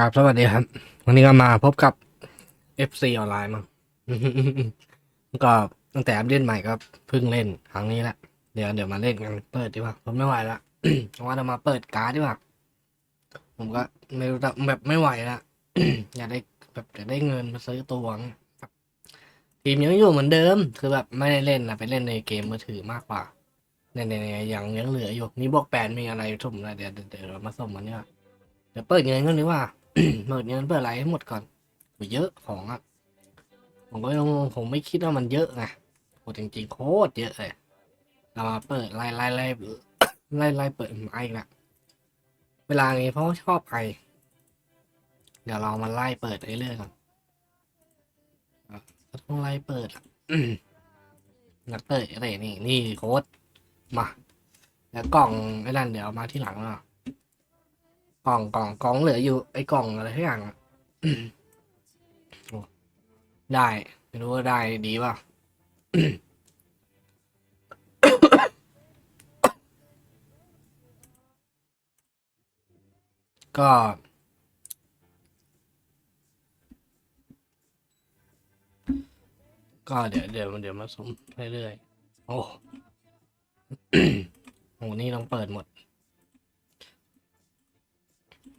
กราบสวัสดีครับ วันนี้ก็มาพบกับ FC ออนไลน์มั้งก็ตั้งแต่อัปเดตใหม่ก็เพิ่งเล่นครั้งนี้แหละ เดี๋ยวเดี๋ยวมาเล่นกันเปิดดีกว่าผมไม่ไหวละผมว่าจะมาเปิดการ์ดดีกว่าผมก็ไม่รู้แบบไม่ไหวละอยากได้แบบอยากได้เงินมาซื้อตัวครับทีมยังอยู่เหมือนเดิม คือแบบไม่ได้เล่นนะไปเล่นในเกมมือถือมากกว่าเนี่ยเนี่ยยังยังเหลืออยู่มีบวกแปดมีอะไรสุ่มอะไรเดี๋ยวเดี๋ยวมาสุ่มมันเนี่ยเดี๋ยวเปิดเงินก่อนดีกว่า เปิดเงินเปิดอะไรให้หมดก่อนโหเยอะของอะผมก็ยังผมไม่คิดว่ามันเยอะไงโหจริงๆโคตรเยอะเลยเรามาเปิดไล่ไล่ไล่ไล่ไล่เปิดไอ้ละเวลานี้เพราะชอบใครเดี๋ยวเรามาไล่เปิดเรื่อยๆก่อนต้องไล่เปิดอะนักเตะอะไรนี่นี่โค้ดมา แล้วกล่องไอ้นั่นเดี๋ยวมาที่หลังเนาะ กล่องกล่องกล่องเหลืออยู่ไอ้กล่องอะไรทุกอย่างอะโอ้ได้ไม่รู้ว่าได้ดีป่ะก็ ก็เดี๋ยวเดี๋ยวเดี๋ยวมาสมเรื่อยๆโอ้โหนี่ต้องเปิดหมด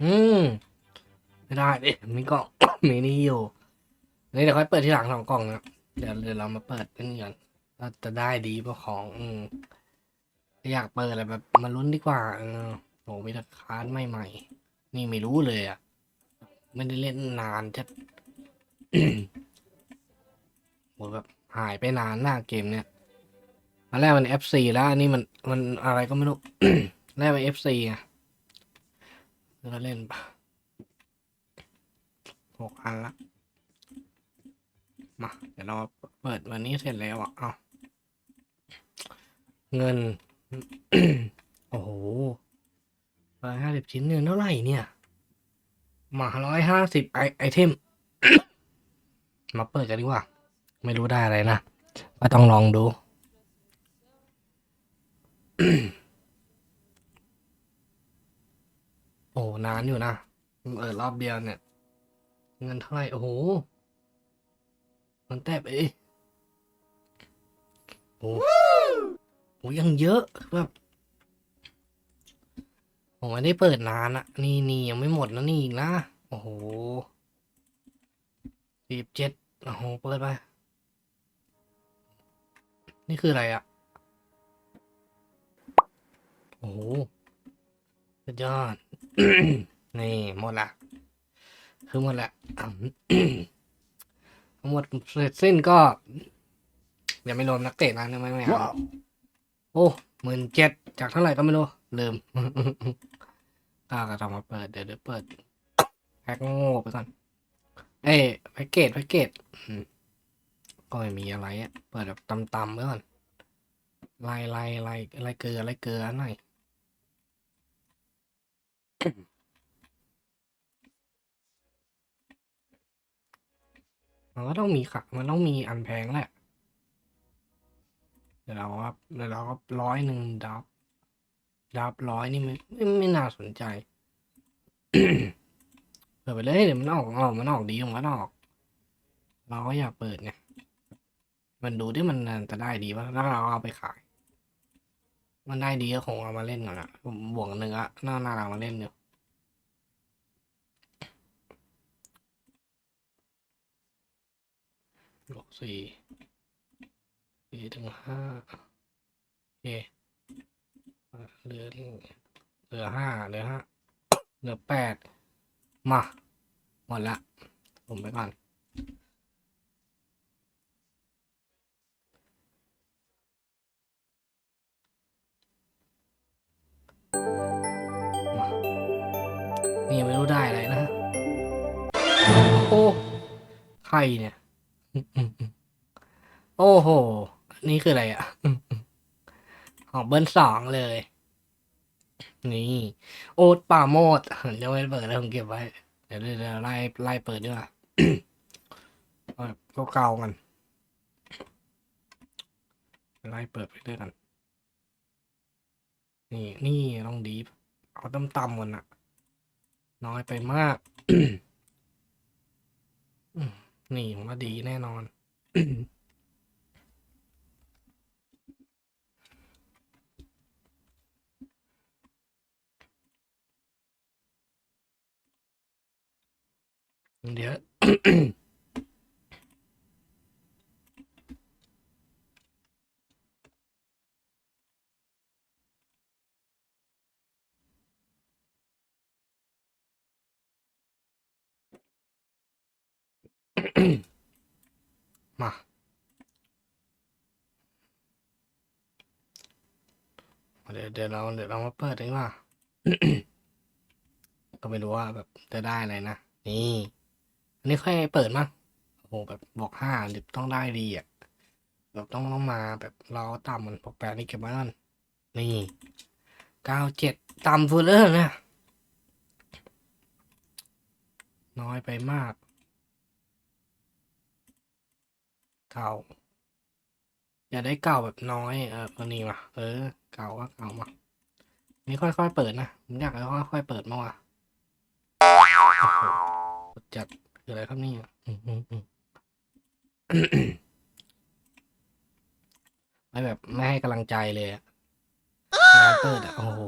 อืมไม่ได้ดิมีกล่อง มีนี่อยู่นี่เดี๋ยวค่อยเปิดที่หลังสองกล่องนะเดี๋ยวเดี๋ยวเรามาเปิดกันก่อนว่าจะได้ดีป่ะของ อืมอยากเปิดอะไรแบบมาลุ้นดีกว่าเออโหมีแต่คาร์ดใหม่ๆนี่ไม่รู้เลยอะไม่ได้เล่นนานจะโหแบบหายไปนานหน้าเกมเนี่ยอันแรกมัน FC แล้วอันนี้มันมันอะไรก็ไม่รู้แรกเป็น FC ไง แล้วก็เล่นปะหกอันละมาเดี๋ยวเราเปิดวันนี้เสร็จแล้วอะเอาเงิน โอ้โหร้อยห้าสิบชิ้นเงินเท่าไหร่เนี่ย มาร้อยห้าสิบไอไอเทม มาเปิดกันดีกว่า ไม่รู้ได้อะไรนะ ก็ต้องลองดู โอ้ นานอยู่นะเออรอบเดียวเนี่ย เงินเท่าไหร่โอ้โห มันแตบเอ้โอ้โหยังเยอะแบบผมไม่ได้เปิดนานอะนี่นี่ยังไม่หมดนะนี่อีกนะ โอ้โหสิบเจ็ดโอ้โห เปิดไป นี่คืออะไรอะโอ้โหสุดยอด นี่หมดละคือหมดละอ่ำทั้งหมดเสร็จสิ้นก็ยังไม่รวมนักเตะนะไม่ไม่เอาโอ้หมื่นเจ็ดจากเท่าไหร่ก็ไม่รู้ลืมก้าก็ต้องมาเปิดเดี๋ยวเดี๋ยวเปิดแพ็กโง่ไปก่อนเอ้ยแพ็กเกจแพ็กเกจอืมก็ไม่มีอะไรอะ เปิดแบบตำๆไว้ก่อนไล่ไล่ไล่ไล่เกลือไล่เกลือหน่อย มันก็ต้องมีค่ะ มันต้องมีอันแพงแหละ เดี๋ยวเราครับเดี๋ยวเราก็ร้อยหนึ่งดับ ดับร้อยนี่ไม่ไม่ไม่น่าสนใจเปิดไปเลยเดี๋ยวมันออกออกมันออกดีมันก็ออก เราก็อย่าเปิดไงมันดูที่มันจะได้ดีป่ะแล้วเราเอาไปขาย มันได้ดีก็คงเอามาเล่นก่อนอะผมบวกหนึ่งอะน่าน่าเรามาเล่นเดี๋ยวบวกสี่สี่ถึงห้าเอเหลือเหลือห้าเหลือห้าเหลือแปดมา หมดละ ผมไปก่อน นี่ยังไม่รู้ได้อะไรนะโอ้ใครเนี่ย โอ้โห นี่คืออะไรอะของเบิ้ลสองเลย นี่ โอ๊ตป่าโมดยังไม่ได้เปิดเลยผมเก็บไว้ เดี๋ยวเดี๋ยวไล่ไล่เปิดดีกว่าเอาแบบเก่าๆกันไล่เปิดไปด้วยกัน นี่นี่ต้องดีฟเอาต่ำๆกันอะ น้อยไปมาก นี่ผมว่าดีแน่นอน เดี๋ยว มา เดี๋ยวเดี๋ยวเราเดี๋ยวเรามาเปิดดีกว่าก็ไม่รู้ว่าแบบจะได้อะไรนะ นี่ อันนี้ค่อยเปิดมั้งโอ้โหแบบบอกห้าหรือต้องได้ดีอะแบบต้องต้องมาแบบเราต่ำมันปกแปดนี่เก็บไว้ก่อนนี่เก้าเจ็ดต่ำสุดเลยเหรอเนี่ยน้อยไปมาก เก่า อย่าได้เก่าแบบน้อยเออตัวนี้มาเออ เก่าก็เก่ามานี่ค่อยๆเปิดนะผมอยากให้ค่อยๆเปิดมาว่ะจัดคืออะไรครับนี่ไม่แบบไม่ให้กำลังใจเลยอะเปิดอะโอ้โห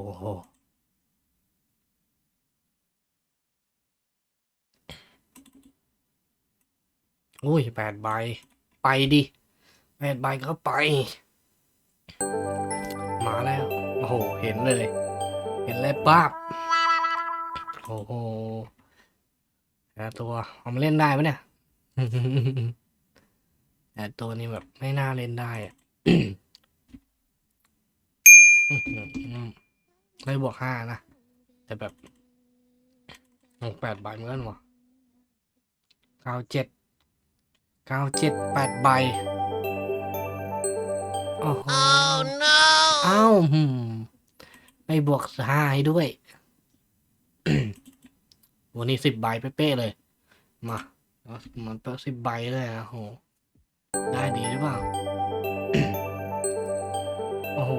อุ้ยแปดใบ ไปดิแปดใบก็ไป มาแล้ว โอ้โห เห็นเลย เห็นเลยปั๊บโอ้โหแต่ตัวเอามาเล่นได้ไหมเนี่ยแต่ตัวนี้แบบไม่น่าเล่นได้อะอื้อหือได้บวกห้านะ แต่แบบหกแปดใบเหมือนกันวะเก้าเจ็ด เก้าเจ็ดแปดใบโอ้โหเอ้าหืมไม่บวกห้าให้ด้วยวันนี้สิบใบเป๊ะๆเลยมาเอามันเป๊ะสิบใบเลยนะโห ได้ดีหรือเปล่า โอ้โห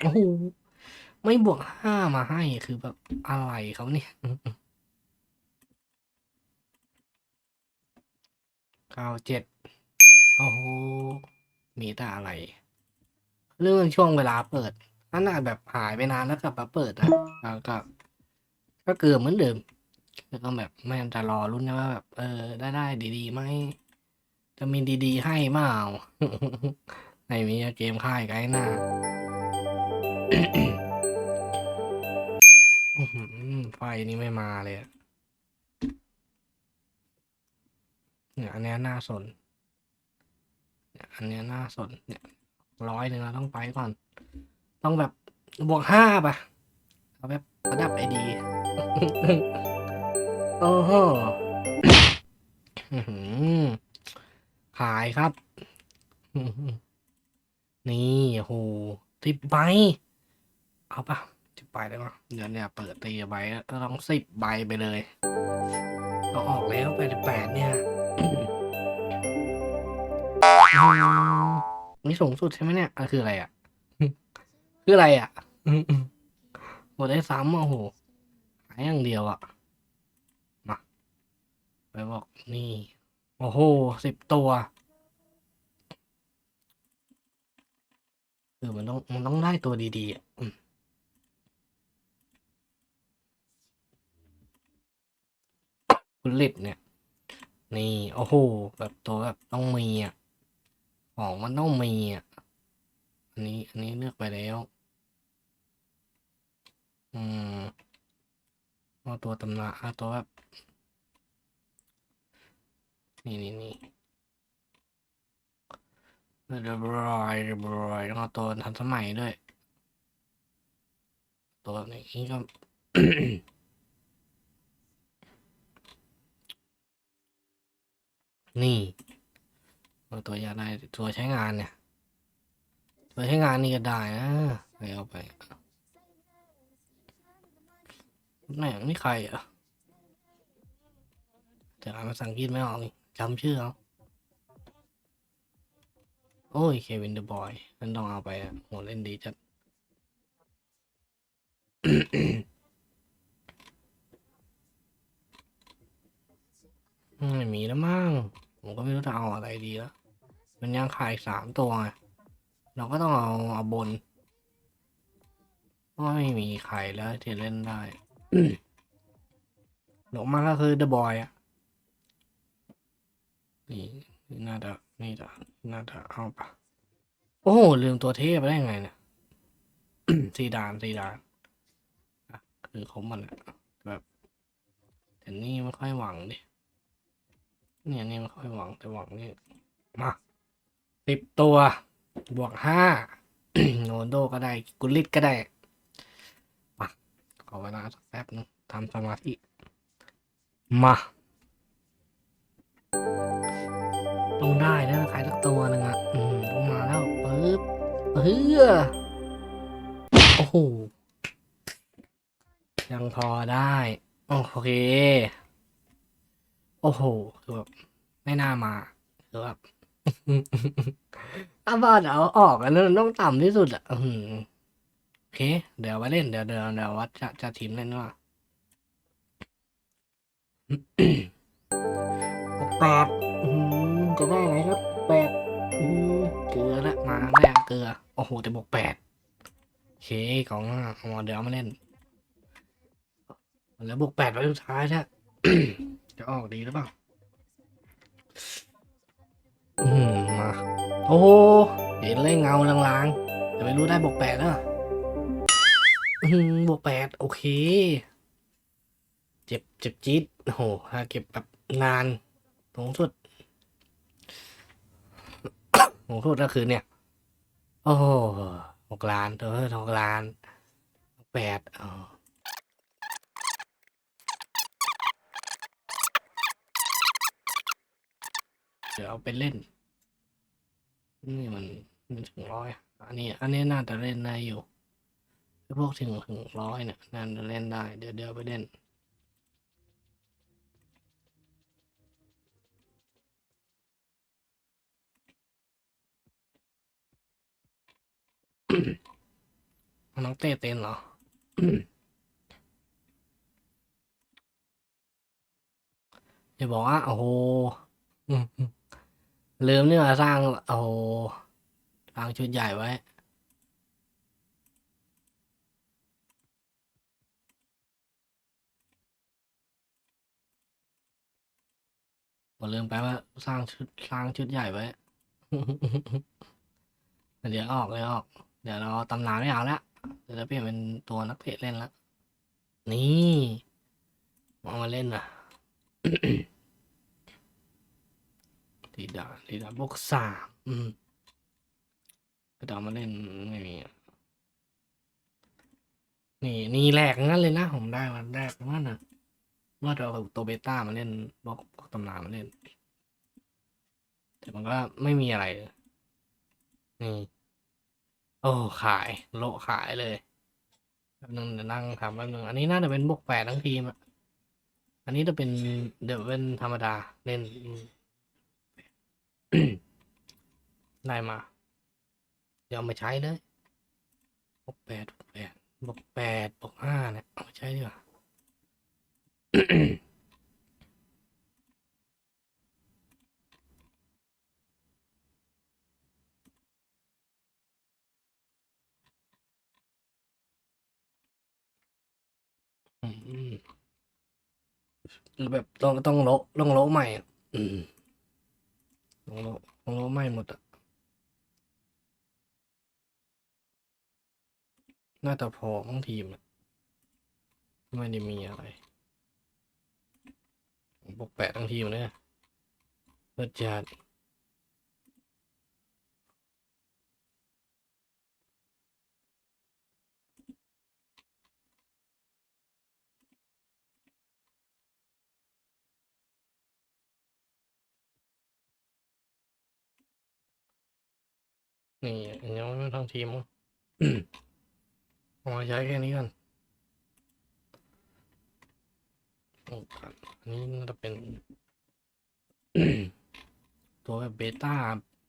โอ้โห ไม่บวกห้ามาให้คือแบบอะไรเขาเนี่ย เก้าเจ็ดโอ้โหมีแต่อะไร เรื่องช่วงเวลาเปิดนั่นน่ะแบบหายไปนานแล้วกลับมาเปิดอะแล้วก็ ก็เกือบเหมือนเดิมแล้วก็แบบไม่จะรอรุ่นนะว่าแบบ เออ ได้ได้ดีๆไหมจะมีดีๆ ให้เปล่าไม่มีเกมค่ายไกด์หน้าไฟนี่ไม่มาเลยอะ เนี่ยอันเนี้ยน่าสนเนี่ยอันเนี้ยน่าสนเนี่ยร้อยหนึ่งเราต้องไปก่อน ต้องแบบบวกห้าป่ะเอาแบบระดับไอดีโอ้โหขายครับ นี่โหสิบใบ เอาปะสิบใบได้ปะเดี๋ยวเนี่ยเปิดตีใบก็ต้องสิบใบไปเลย ก็ออกแล้วแปดแปดเนี่ย นี่สูงสุดใช่ไหมเนี่ยอะคืออะไรอะ คืออะไรอะหมดได้ซ้ำโอ้โหหายอย่างเดียวอะ มาไปบอกนี่ โอ้โหสิบตัว คือมันต้องมันต้องได้ตัวดีๆอะคุณลิดเนี่ย นี่ โอ้โห แบบตัวแบบต้องมีอะ ของมันต้องมีอะ อันนี้ อันนี้เลือกไปแล้ว อืมเอาตัวตำราเอาตัวแบบ นี่นี่นี่เรียบร้อยเรียบร้อยต้องเอาตัวทันสมัยด้วย ตัวนี้ก็นี่ ตัวอยากได้ตัวใช้งานเนี่ย ตัวใช้งานนี่ก็ได้นะไปเอาไปไหนนี่ใครอะแต่อ่านภาษาอังกฤษไม่ออกจำชื่อเอาโอ้ยเควินเดอะบอยนั่นต้องเอาไปอะโหเล่นดีจัดไม่มีแล้วมั้งผมก็ไม่รู้จะเอาอะไรดีแล้ว มันยังขายสามตัวไงเราก็ต้องเอาเอาบนไม่มีใครแล้วที่เล่นได้หลงมากก็คือ The Boy อะ นี่น่าจะนี่จะน่าจะเอาปะโอ้โหลืมตัวเทพไปได้ไงเนี่ยสีดานสีดานคือเขามันอะแบบแต่นี่ไม่ค่อยหวังดิเนี่ยนี่ไม่ค่อยหวังแต่หวังนี่มา สิบตัว บวกห้าโนนโดก็ได้ กุลิตก็ได้มาขอเวลาสักแป๊บนึงทำสมาธิ มา ต้องได้นะขายสักตัวหนึ่งอะ อืมต้องมาแล้วปึ๊บเฮ้อโอ้โห ยังพอได้ โอเค โอ้โหคือแบบไม่น่ามาคือแบบ ถ้าบอลเอาออกอันนั้นต้องต่ำที่สุดอะโอเค เดี๋ยวมาเล่นเดี๋ยวเดี๋ยวเดี๋ยววัดจะจะทีมเล่นว่าแปดอืมจะได้ไหมครับแปดอืมเกลือละมาแรกเกลือ โอ้โหแต่บวกแปดโอเคของอะเอเดี๋ยวมาเล่น แล้วบวกแปดไว้สุดท้ายแท้จะออกดีหรือเปล่า อืมมาโอ้โหเห็นเลยเงาลางๆ จะไม่รู้ได้บวกแปดนะอืมบวกแปดโอเค เจ็บเจ็บจี๊ดโอ้โหถ้าเก็บแบบนานสูงสุดสูงสุดก็คือเนี่ย โอ้โหหกล้านเออหกล้านแปดเออ เดี๋ยวเอาไปเล่น นี่มันมันถึงร้อยอันนี้ อันนี้น่าจะเล่นได้อยู่พวกถึงถึงร้อยเนี่ยน่าจะเล่นได้ เดี๋ยวเดี๋ยวไปเล่นน้องเต้เต้นเหรอ อย่าบอกว่า โอ้โห ลืมนี่มาสร้าง โอ้โหสร้างชุดใหญ่ไว้ ผมลืมไปว่าสร้างชุดสร้างชุดใหญ่ไว้ เดี๋ยวออกเลยออก เดี๋ยวเราตำนานไม่เอาละเดี๋ยวเราเปลี่ยนเป็นตัวนักเตะเล่นละนี่เอามาเล่นนะ ทีดาทีดาบวกสามอืมก็เอามาเล่นไม่มีนี่นี่แรกงั้นเลยนะผมได้วันแรกนั่นนะว่าจะเอาตัวเบต้ามาเล่นบล็อกบล็อกตำนานมาเล่น แต่มันก็ไม่มีอะไรเลยนี่โอ้ขายโละขายเลยแป๊บนึงเดี๋ยวนั่งทำแป๊บนึงอันนี้น่าจะเป็นบวกแปดทั้งทีมอะอันนี้จะเป็นเดี๋ยวเป็นธรรมดาเล่น ได้มา เดี๋ยวเอามาใช้เลยบวกแปดบวกแปดบวกแปดบวกห้าเนี่ยเอามาใช้ดีกว่าอืมหรือแบบต้องต้องโละต้องโละใหม่ อืม ของเราของเราไหม่หมดอะน่าจะพอทั้งทีมอะไม่ได้มีอะไรบวกแปะทั้งทีมเลยเลิศจัด นี่ยังไม่ทั้งทีมั้งเอามาใช้แค่นี้กันโอ้ครับอันนี้น่าจะเป็น ตัวแบบเบต้า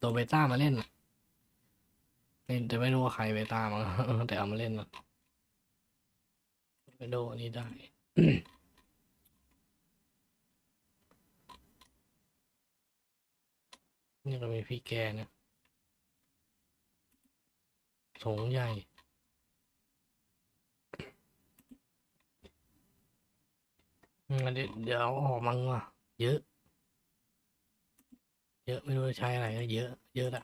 ตัวเบต้ามาเล่นเล่นแต่ไม่รู้ว่าใครเบต้ามาแต่เอามาเล่นนะไปดูอันนี้ได้นี่ก็มีพี่แกเนี่ย สงใหญ่อืมเดี๋ยวเดี๋ยวออกมังว่ะ เยอะ เยอะไม่รู้จะใช้อะไรก็เยอะ เยอะละ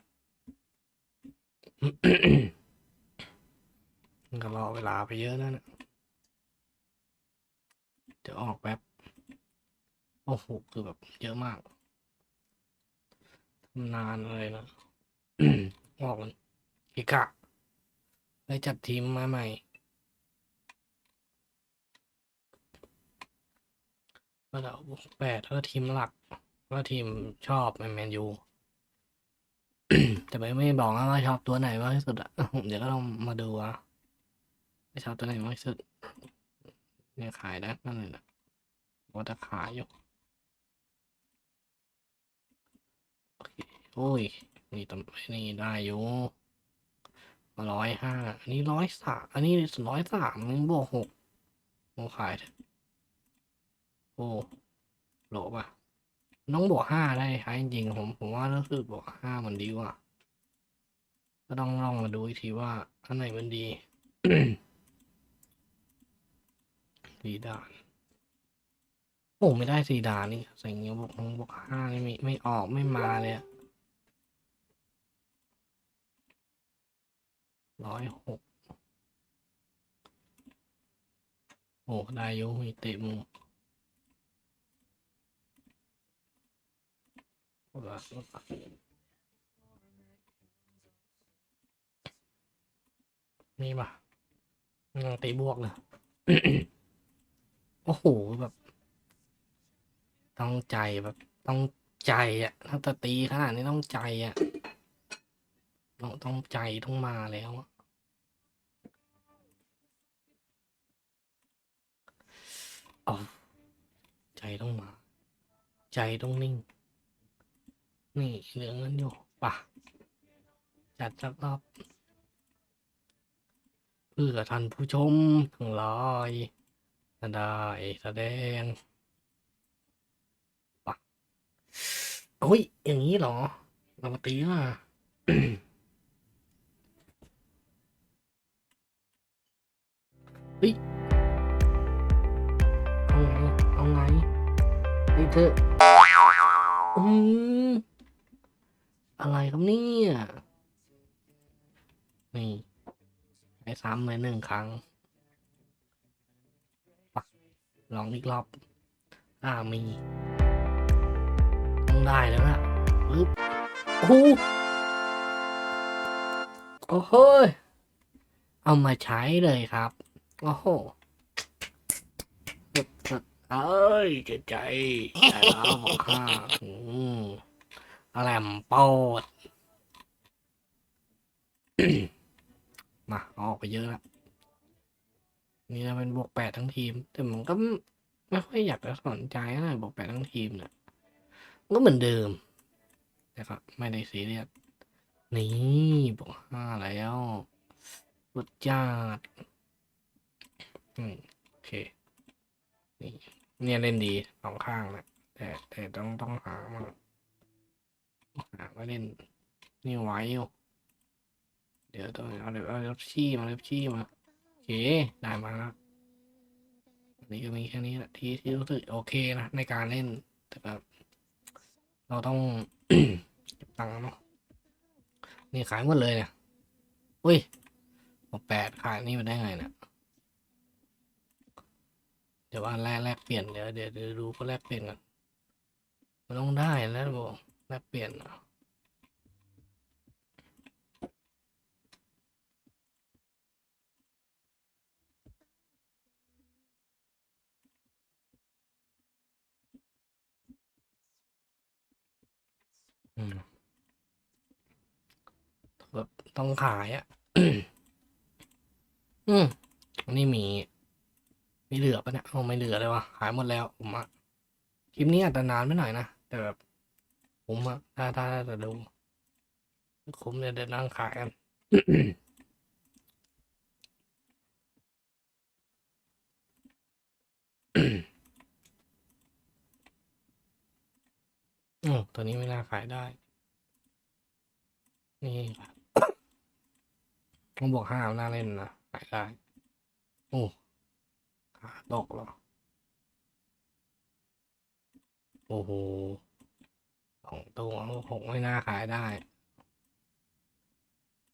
ก็รอเวลาไปเยอะนั่นนะเดี๋ยวออกแป๊บ โอ้โห คือแบบเยอะมากทำนานเลยนะ ออกเลยกิกะ ไปจัดทีมมาใหม่ ก็เดาแปดก็ทีมหลัก ก็ทีมชอบแมนยูแต่ไม่ไม่บอกนะว่าชอบตัวไหนมากที่สุดอะเดี๋ยวก็ต้องมาดูว่าชอบตัวไหนมากที่สุดเนี่ยขายได้นั่นเลยนะว่าจะขายอยู่โอเคโอ้ย นี่ตำนี่ได้อยู่ ร้อยห้าอันนี้ร้อยสามอันนี้ร้อยสามบวกหกโอ้ขายโอ้โหลป่ะน้องบวกห้าได้ใช้จริงๆผมผมว่ารู้สึกบวกห้ามันดีกว่า ก็ต้องลองมาดูอีกทีว่าอันไหนมันดีสีดานโอ้ไม่ได้สีดานนี่สิ่งนี้บวกบวกห้านี่ไม่ไม่ออกไม่มาเลยอะ ร้อยหกโอ้ได้ยุมีเตะมุมโอ้ละโอ้ละมีปะยังตีบวกเลยโอ้โหแบบ ต้องใจแบบต้องใจอะ ถ้าจะตีขนาดนี้ต้องใจอะ ต้องต้องใจต้องมาแล้วอะ เอใจต้องมา ใจต้องนิ่ง นี่เหลืองเงินอยู่ป่ะ จัดสักรอบเพื่อท่านผู้ชมทั้งหลายได้แสดงปะโอ้ย อย่างนี้เหรอ เรามาตีมาเฮ้ยีเถอะอืมอะไรครับเนี่ยนี่ให้ซ้ำเลยหนึ่งครั้งปะลองอีกรอบอ่ามี ต้องได้แล้วนะปึ๊บโอ้โหโอ้โหเอามาใช้เลยครับ โอ้โห เอ้ยเจใจใจแล้วบอกข้าอืมแหลมโปดมาออกไปเยอะแล้วนี่จะเป็นบวกแปดทั้งทีม แต่มันก็ไม่ค่อยอยากจะสนใจนะบวกแปดทั้งทีมเนี่ยก็เหมือนเดิม แต่ก็ไม่ได้ซีเรียสนี่บวกห้าแล้วสุดยอดอืมโอเคนี่ เนี่ยเล่นดีสองข้างนะแต่แต่ต้องต้องหามาหามาเล่นนี่ไว้อยู่เดี๋ยวต้องเอาเดี๋ยวเอาเล็บชี้มาเล็บชี้มาโอเคได้มาแล้วอันนี้ก็มีแค่นี้แหละที่ที่รู้สึกโอเคนะในการเล่นแต่แบบเราต้องเก็บตังค์เนาะนี่ขายหมดเลยเนี่ยอุ้ยบอกแปดขายนี่มาได้ไงเนี่ย เดี๋ยวว่าแลกแลกเปลี่ยนเดี๋ยวเดี๋ยวดี๋ยวดูก็แลกเปลี่ยนกันมันต้องได้แล้วบอกแลกเปลี่ยนอะแบบต้องขายอะ อืมนนี้มี มีเหลือปะเนี่ยเอาไม่เหลือเลยวะขายหมดแล้วผมอะคลิปนี้อาจจะนานไม่หน่อยนะแต่แบบผมอะถ้าถ้าจะดูคุ้มเนี่ยเดินนั่งขายกันอืมตัวนี้ไม่น่าขายได้ นี่ครับต้องบอกห้ามน่าเล่นนะหายได้โอ้ ขาตกหรอ โอ้โหสองตัวหกไม่น่าขายได้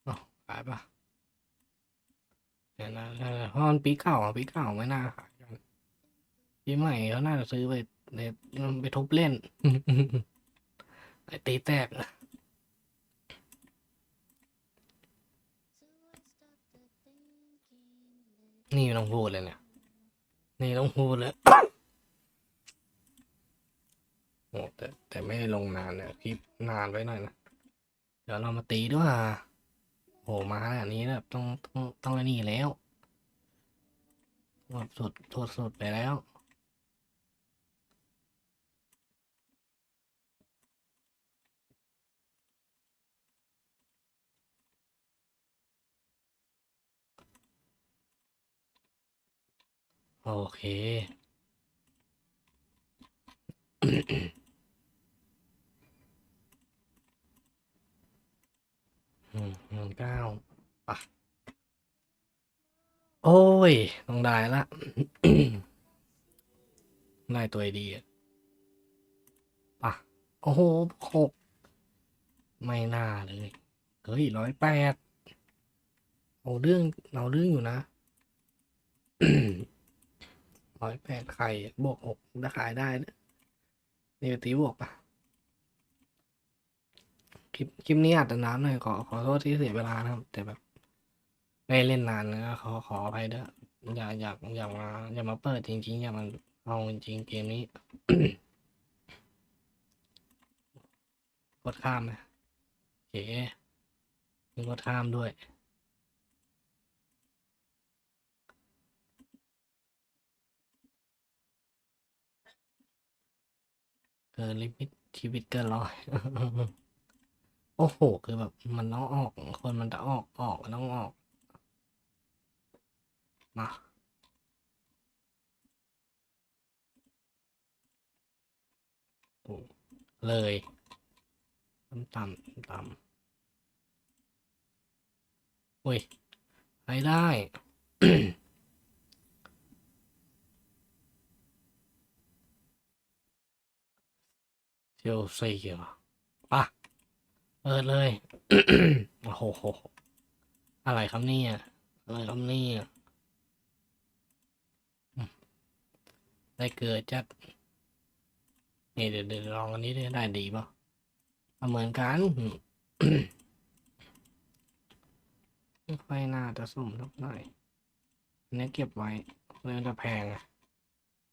อ้ขายปะเนี่ยนะเพราะมันปีเก่าปีเก่าไม่น่าขายกันปีใหม่เขาน่าจะซื้อไปในไปทุบเล่น ไอตีแตกนะนี่ไม่ต้องพูดเลยเนี่ย นี่ต้องพูดเลยโอ้แต่แต่ไม่ได้ลงนานเนี่ยคลิปนานไว้หน่อยนะ เดี๋ยวเรามาตีด้วยอะโหมาขนาดนี้แบบต้องต้องต้องไรนี่แล้วแบบสุดสุดสุดไปแล้ว โอเค อืมหนึ่งเก้าปะโอ้ย ต้องได้ละ ได้ตัวดีอะปะโอ้โหหกไม่น่าเลย เฮ้ยร้อยแปดเอาเรื่อง เอาเรื่องอยู่นะ ร้อยแปดไข่บวกหกถ้าขายได้นะนี่ตีบวกปะคลิปคลิปนี้อาจจะนานหน่อยขอขอโทษที่เสียเวลานะครับ แต่แบบไม่เล่นนานนะขอขออภัยด้วยอยากอยากอยากมาอยากมาเปิดจริงๆ อยากมาเอาจริงเกมนี้ กดข้ามไหมโอเคมีกดข้ามด้วย เกินลิมิตชีวิตเกินร้อยโอ้โห คือแบบ มันต้องออก คนมันจะออกออกต้องออกมาโอ้เลยต่ำต่ำต่ำอุ้ยไปได้ เชลซีเหรอป่ะเปิดเลย โอ้โห อะไรครับเนี่ย อะไรครับเนี่ยอืมได้เกิดจัดนี่เดี๋ยวเดี๋ยวลองอันนี้ได้ดีป่ะเหมือนกันไม่ค่อยน่าจะสุ่มท่าไหร่อันนี้เก็บไว้เรื่องจะแพงอะ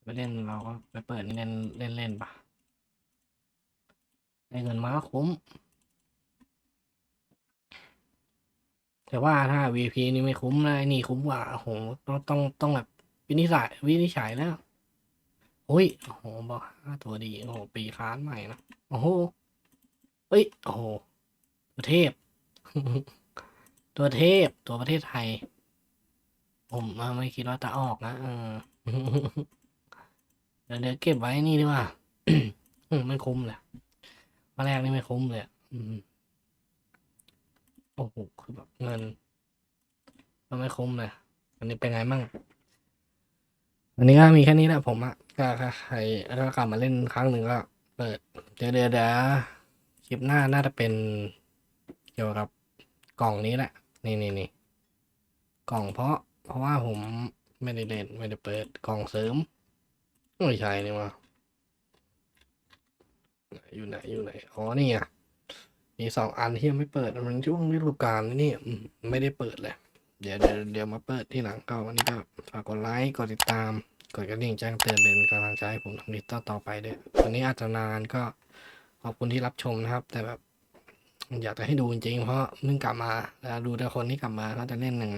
ไปเล่นเราก็ไปเปิดเล่นเล่นเล่นปะ ได้เงินมาคุ้ม แต่ว่าถ้า VP นี่ไม่คุ้มนะไอ้นี่คุ้มกว่าโอ้โหต้องต้องต้องแบบวินิจฉัยวินิจฉัยแล้วโอ้ยโอ้โหบอกห้าตัวดีโอ้โหปีค้านใหม่นะโอ้โหเอ้ยโอ้โหตัวเทพ ตัวเทพตัวประเทศไทย ผมไม่คิดว่าจะออกนะเออเดี๋ยวเดี๋ยวเก็บไว้นี่ดีกว่ามไม่คุ้มเลย มาแรกนี่ไม่คุ้มเลยอะอืมโอ้โห คือแบบเงิน มันไม่คุ้มเลย อันนี้เป็นไงมั่ง อันนี้ก็มีแค่นี้แหละผมอะก็ใครก็กลับมาเล่นครั้งหนึ่งก็ เปิด เดี๋ยวเดี๋ยวเดี๋ยวคลิปหน้าน่าจะเป็นเกี่ยวกับกล่องนี้แหละ นี่นี่นี่กล่องเพราะ เพราะว่าผมไม่ได้เล่นไม่ได้เปิดกล่องเสริมไม่ใช่นี่วะ อยู่ไหนอยู่ไหนอ๋อนี่อะมีสองอันที่ยังไม่เปิดมันช่วงฤดูกาลนี่ไม่ได้เปิดเลย เดี๋ยวเดี๋ยวเดี๋ยวมาเปิดที่หลังก็วันนี้ก็ฝากกดไลค์กดติดตามกดกระดิ่งแจ้งเตือนเป็นกำลังใจให้ผมทำคลิปต่อต่อไปด้วยวันนี้อาจจะนานก็ขอบคุณที่รับชมนะครับ แต่แบบอยากจะให้ดูจริงเพราะเพิ่งกลับมาแล้วดูแต่คนที่กลับมาก็จะเล่นหนึ่ง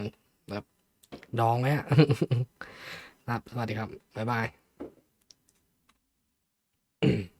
แบบดองไว้อะครับ สวัสดีครับ บ๊ายบาย